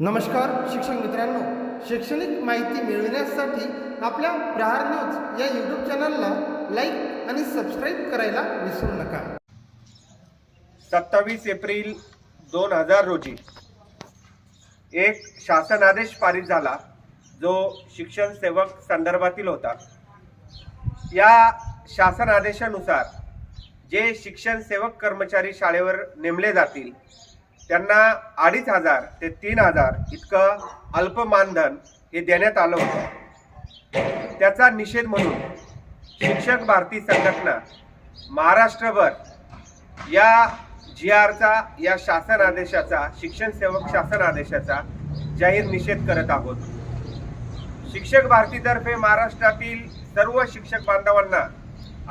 नमस्कार शिक्षक मित्रांनो. शैक्षणिक माहिती मिळविण्यासाठी आपल्या प्रहार न्यूज या यूट्यूब चॅनलला लाईक आणि सबस्क्राईब करायला विसरू नका. सत्तावीस एप्रिल दोन हजार रोजी एक शासन आदेश पारित झाला जो शिक्षण सेवक संदर्भातील होता. या शासन आदेशानुसार जे शिक्षण सेवक कर्मचारी शाळेवर नेमले जातील त्यांना अडीच हजार ते तीन हजार इतकं अल्प मानधन हे देण्यात आलं होतं. त्याचा निषेध म्हणून शिक्षक भारती संघटना महाराष्ट्रभर या जी आरचा या शासन आदेशाचा शिक्षण सेवक शासन आदेशाचा जाहीर निषेध करत आहोत. शिक्षक भारतीतर्फे महाराष्ट्रातील सर्व शिक्षक बांधवांना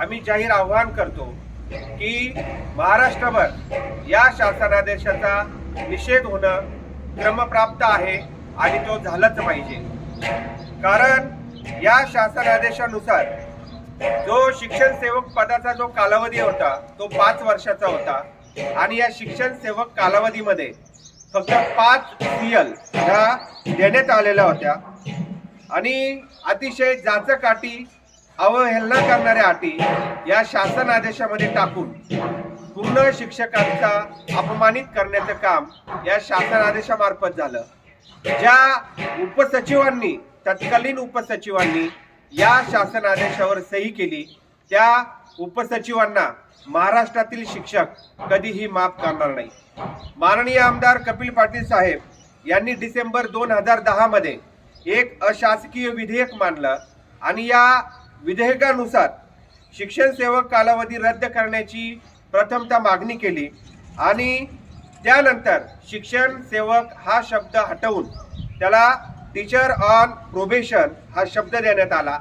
आम्ही जाहीर आवाहन करतो की महाराष्ट्रभर या शासनादेशाचा निषेध होणं क्रमप्राप्त आहे आणि तो झालाच पाहिजे. कारण या शासनादेशानुसार जो शिक्षण सेवक पदाचा जो कालावधी होता तो पाच वर्षाचा होता आणि या शिक्षण सेवक कालावधीमध्ये फक्त पाच सीएल ह्या देण्यात आलेल्या होत्या. आणि अतिशय जाचकाठी अवहेलना करणाऱ्या अटी या शासन आदेशामध्ये टाकून पूर्ण शिक्षकांचा अपमानित करण्याचं काम या शासन आदेशामार्फत झालं. ज्या उपसचिवांनी तत्कालीन उपसचिवांनी या शासन आदेशावर सही केली त्या उपसचिवांना महाराष्ट्रातील शिक्षक कधीही माफ करणार नाही. माननीय आमदार कपिल पाटील साहेब यांनी डिसेंबर दोन हजार दहामध्ये एक अशासकीय विधेयक मांडलं आणि या विधेयकानुसार शिक्षण सेवक कालावधी रद्द करण्याची प्रथमतः मागणी केली आणि त्यानंतर शिक्षण सेवक हा शब्द हटवून त्याला टीचर ऑन प्रोबेशन हा शब्द देण्यात आला.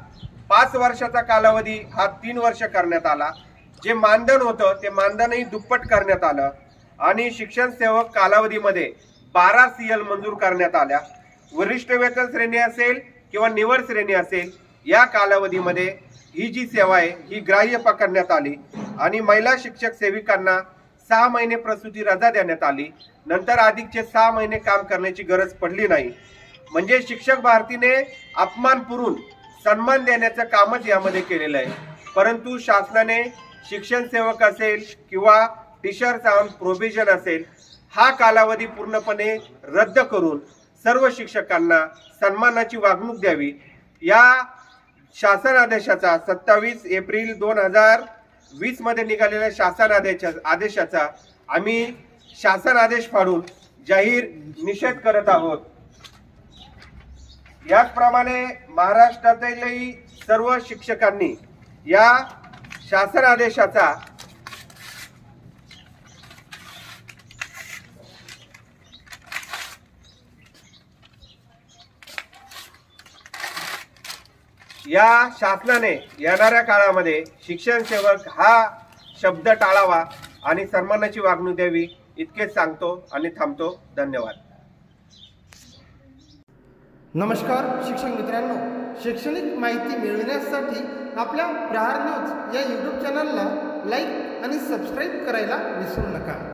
पाच वर्षाचा कालावधी हा तीन वर्ष करण्यात आला. जे मानधन होतं ते मानधनही दुप्पट करण्यात आलं आणि शिक्षण सेवक कालावधीमध्ये बारा सीएल मंजूर करण्यात आल्या. वरिष्ठ वेतन श्रेणी असेल किंवा निवड श्रेणी असेल या कालावधीमध्ये ही जी सेवा आहे ही ग्राह्य पकडण्यात आली आणि महिला शिक्षक सेविकांना सहा महिने प्रसूती रजा देण्यात आली. नंतर अधिकचे सहा महिने काम करण्याची गरज पडली नाही. म्हणजे शिक्षक भारतीने अपमान पुरून सन्मान देण्याचं कामच यामध्ये केलेलं आहे. परंतु शासनाने शिक्षण सेवक असेल किंवा टीचर्स ऑन प्रोव्हिजन असेल हा कालावधी पूर्णपणे रद्द करून सर्व शिक्षकांना सन्मानाची वागणूक द्यावी. या शासन आदेशाचा सत्तावीस एप्रिल दोन हजार वीसमध्ये निघालेल्या शासन आदेशा आदेशाचा आम्ही शासन आदेश फाडून जाहीर निषेध करत आहोत. याचप्रमाणे महाराष्ट्रातीलही सर्व शिक्षकांनी या शासन आदेशाचा या शासनाने येणाऱ्या काळामध्ये शिक्षण सेवक हा शब्द टाळावा आणि सन्मानाची वागणूक द्यावी इतकेच सांगतो आणि थांबतो. धन्यवाद. नमस्कार शिक्षक मित्रांनो. शैक्षणिक माहिती मिळविण्यासाठी आपल्या प्रहार न्यूज या यूट्यूब चॅनलला लाईक आणि सबस्क्राईब करायला विसरू नका.